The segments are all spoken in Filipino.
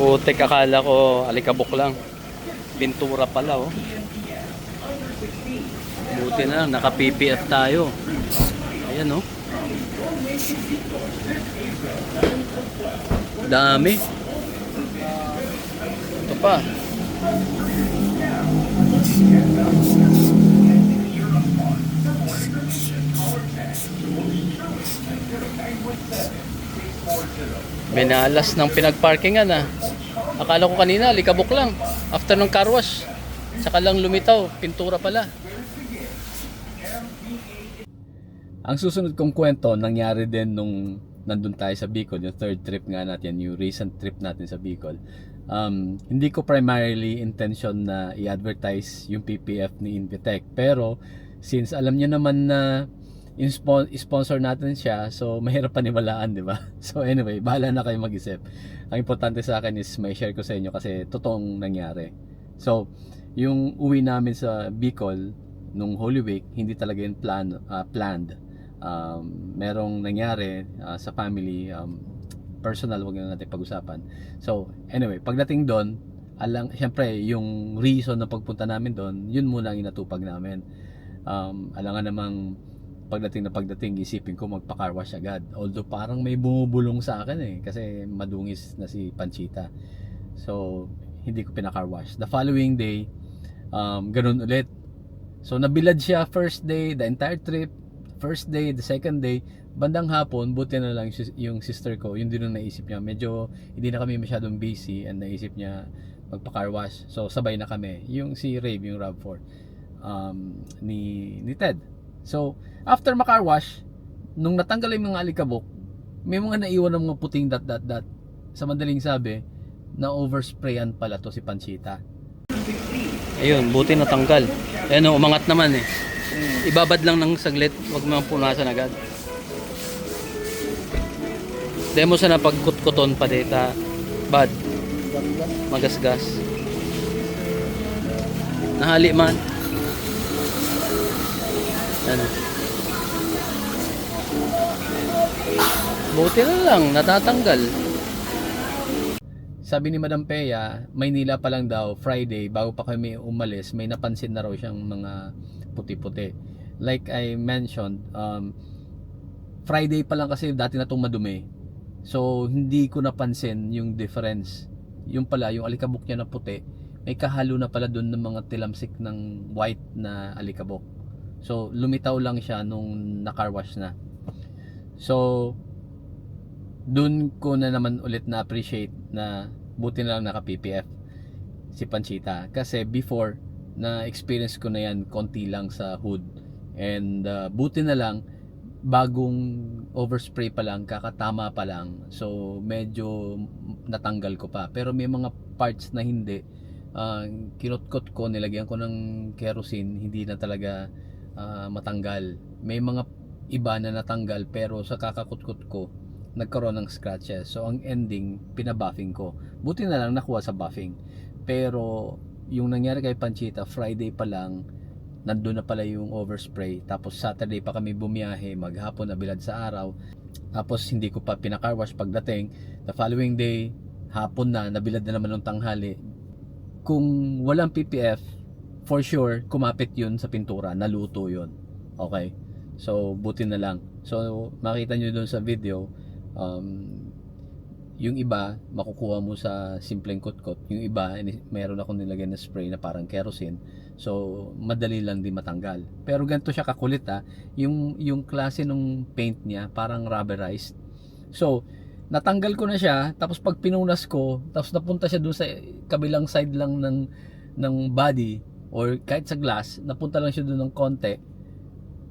Putek, akala ko alikabok lang. Pintura pala, oh. Buti na lang, naka-PPF tayo. Ayan, oh. Dami. Ito pa. Minalas ng pinagparkingan ah. Akala ko kanina, likabok lang. After ng car wash, saka lang lumitaw, pintura pala. Ang susunod kong kwento, nangyari din nung nandun tayo sa Bicol, yung third trip nga natin, yung recent trip natin sa Bicol. Um, hindi ko primarily intention na i-advertise yung PPF ni Invitec. Pero, since alam niyo naman na sponsor natin siya, so mahirap paniwalaan, di ba? So anyway, bahala na kayo mag-isip. Ang importante sa akin is may share ko sa inyo kasi totoong nangyari. So, yung uwi namin sa Bicol nung Holy Week, hindi talaga yun plan, ah, planned. Um, merong nangyari ah, sa family, um, personal, wag na natin pag-usapan. So, anyway, pagdating doon, alang, syempre, yung reason na pagpunta namin doon, yun muna ang inatupag namin. Um, alangan namang pagdating na pagdating, isipin ko magpa-car wash agad. Although parang may bumubulong sa akin eh, kasi madungis na si Panchita. So, hindi ko pinaka-car wash. The following day, um, ganun ulit. So, nabilad siya first day, the entire trip, first day, the second day, bandang hapon, buti na lang yung sis- yung sister ko, yun din ang naisip niya. Medyo hindi na kami masyadong busy and naisip niya magpa-car wash. So, sabay na kami. Yung si Rave, yung RAV4, um, ni, ni Ted. So, after maka-car wash, nung natanggal yung mga alikabok, may mga naiwan ng mga puting dot dot dot. Sa madaling sabi, na oversprayan pala to si Panchita. Ayun, buti natanggal. Ayun, oh, umangat naman eh. Ibabad lang ng saglit, wag mo punasan agad. Demo sa napagkutkuton pa dita. Bad, magasgas. Nahali man. Ano? Buti na lang, natatanggal. Sabi ni Madam Peya, Maynila pa lang daw, Friday, bago pa kami umalis, may napansin na raw siyang mga puti-puti. Like I mentioned, um, Friday pa lang kasi dati na itong madumi. So, hindi ko napansin yung difference. Yung pala, yung alikabok niya na puti, may kahalo na pala doon ng mga tilamsik ng white na alikabok. So, lumitaw lang siya nung na-car wash na. So, dun ko na naman ulit na appreciate na buti na lang naka PPF si Panchita. Kasi before na experience ko na yan konti lang sa hood. And uh, buti na lang bagong overspray pa lang kakatama pa lang. So medyo natanggal ko pa. Pero may mga parts na hindi. Uh, kinutkot ko nilagyan ko ng kerosene. Hindi na talaga uh, matanggal may mga iba na natanggal pero sa kakakutkot ko nagkaroon ng scratches. So ang ending, pinabuffing ko. Buti na lang nakuha sa buffing. Pero yung nangyari kay Panchita, Friday pa lang, nandun na pala yung overspray. Tapos Saturday pa kami bumiyahe, maghapon na bilad sa araw. Tapos hindi ko pa pinacar wash pagdating. The following day, hapon na, nabilad na naman ng tanghali. Kung walang PPF, for sure, kumapit yun sa pintura, naluto yun. Okay? So, buti na lang. So, makita nyo dun sa video, um, yung iba makukuha mo sa simpleng kutkot yung iba meron ako nilagyan na spray na parang kerosene so madali lang din matanggal pero ganito siya kakulit ha yung yung klase ng paint niya parang rubberized so natanggal ko na siya tapos pag pinunas ko tapos napunta siya dun sa kabilang side lang ng ng body or kahit sa glass napunta lang siya dun ng konti.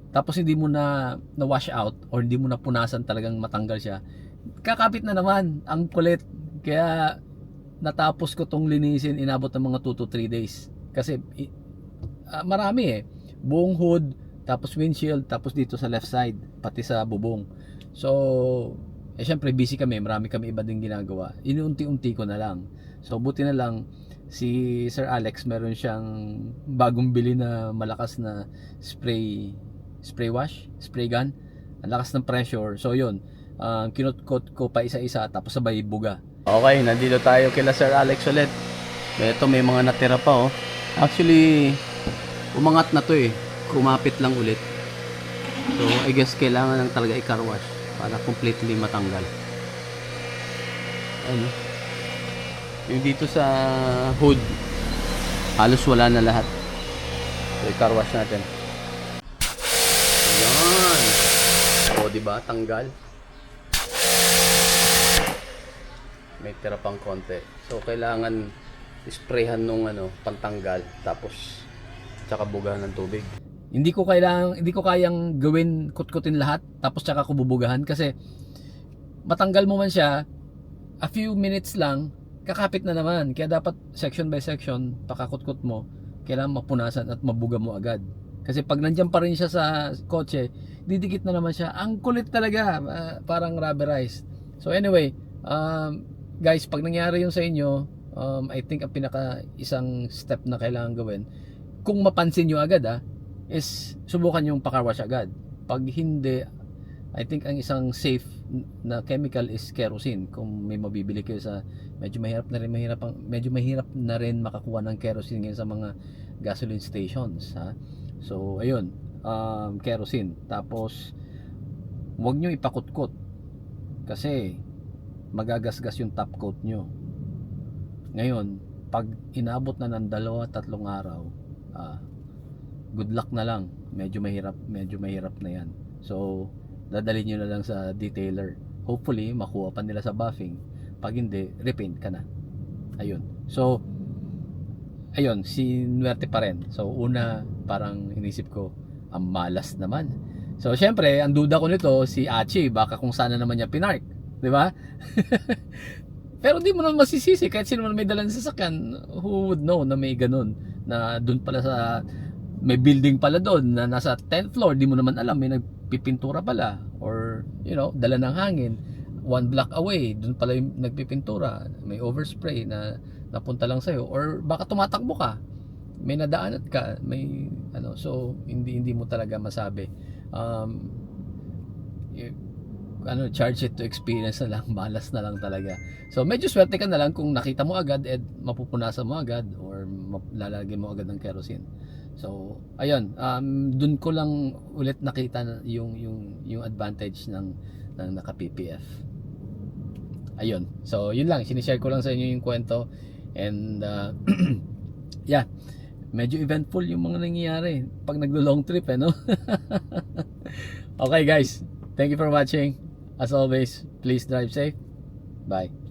Tapos hindi mo na na wash out or hindi mo na punasan talagang matanggal siya. Kakapit na naman ang kulit. Kaya natapos ko tong linisin inabot ng mga 2 to 3 days. Kasi ah, marami eh. Buong hood tapos windshield tapos dito sa left side pati sa bubong. So eh syempre busy kami marami kami iba din ginagawa. Inuunti-unti ko na lang. So buti na lang si Sir Alex meron siyang bagong bili na malakas na spray spray wash, spray gun. Ang lakas ng pressure. So yun, uh, kinutkot ko pa isa-isa tapos sabay buga. Okay, nandito tayo kila Sir Alex ulit. Ito may mga natira pa oh. Actually, umangat na to eh. Kumapit lang ulit. So, I guess kailangan lang talaga i-car wash para completely matanggal. Ano? Yung dito sa hood, halos wala na lahat. So, i-car wash natin. Ayan. O, di ba? Tanggal. May tira pang konti. So, kailangan sprayhan nung ano, pantanggal. Tapos, tsaka bugahan ng tubig. Hindi ko kailangan, hindi ko kayang gawin kutkutin lahat tapos tsaka ko bubugahan kasi matanggal mo man siya a few minutes lang kakapit na naman. Kaya dapat section by section pakakutkot mo kailangan mapunasan at mabuga mo agad. Kasi pag nandiyan pa rin siya sa kotse didikit na naman siya. Ang kulit talaga ah, parang rubberized. So anyway um, guys pag nangyari yun sa inyo um, I think ang pinaka isang step na kailangan gawin kung mapansin nyo agad ah is subukan yung pakarwash agad. Pag hindi, I think ang isang safe na chemical is kerosene. Kung may mabibili kayo sa medyo mahirap na rin mahirap ang, medyo mahirap na rin makakuha ng kerosene ngayon sa mga gasoline stations, ha. So, ayun, um, kerosene. Tapos huwag nyo ipakutkot kasi magagasgas yung top coat nyo. Ngayon, pag inabot na ng dalawa, tatlong araw, ah, good luck na lang. Medyo mahirap, medyo mahirap na yan. So, dadalhin nyo na lang sa detailer. Hopefully, makuha pa nila sa buffing. Pag hindi, repaint ka na. Ayun. So, ayun, si Nuerte pa rin. So, una, parang inisip ko, ang malas naman. So, syempre, ang duda ko nito, si Achi, baka kung sana naman niya pinark. Di ba? Pero di mo naman masisisi, kahit sino man may dalang sasakyan, who would know na may ganun, na dun pala sa may building pala doon na nasa 10th floor, di mo naman alam, may nagpipintura pala or you know, dala ng hangin. One block away, doon pala yung nagpipintura, may overspray na napunta lang sa'yo or baka tumatakbo ka. May nadaanat ka, may ano, so hindi hindi mo talaga masabi. Um, y- ano, charge it to experience na lang, malas na lang talaga. So medyo swerte ka na lang kung nakita mo agad at mapupunasan mo agad or lalagyan mo agad ng kerosene. So, ayun, um, dun ko lang ulit nakita na yung yung yung advantage ng ng naka PPF. Ayun. So, yun lang, sinishare ko lang sa inyo yung kwento and uh, yeah, medyo eventful yung mga nangyayari pag naglo-long trip eh, no? okay, guys. Thank you for watching. As always, please drive safe. Bye.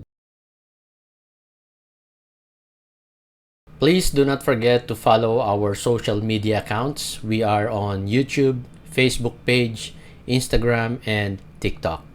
Please do not forget to follow our social media accounts. We are on YouTube, Facebook page, Instagram, and TikTok.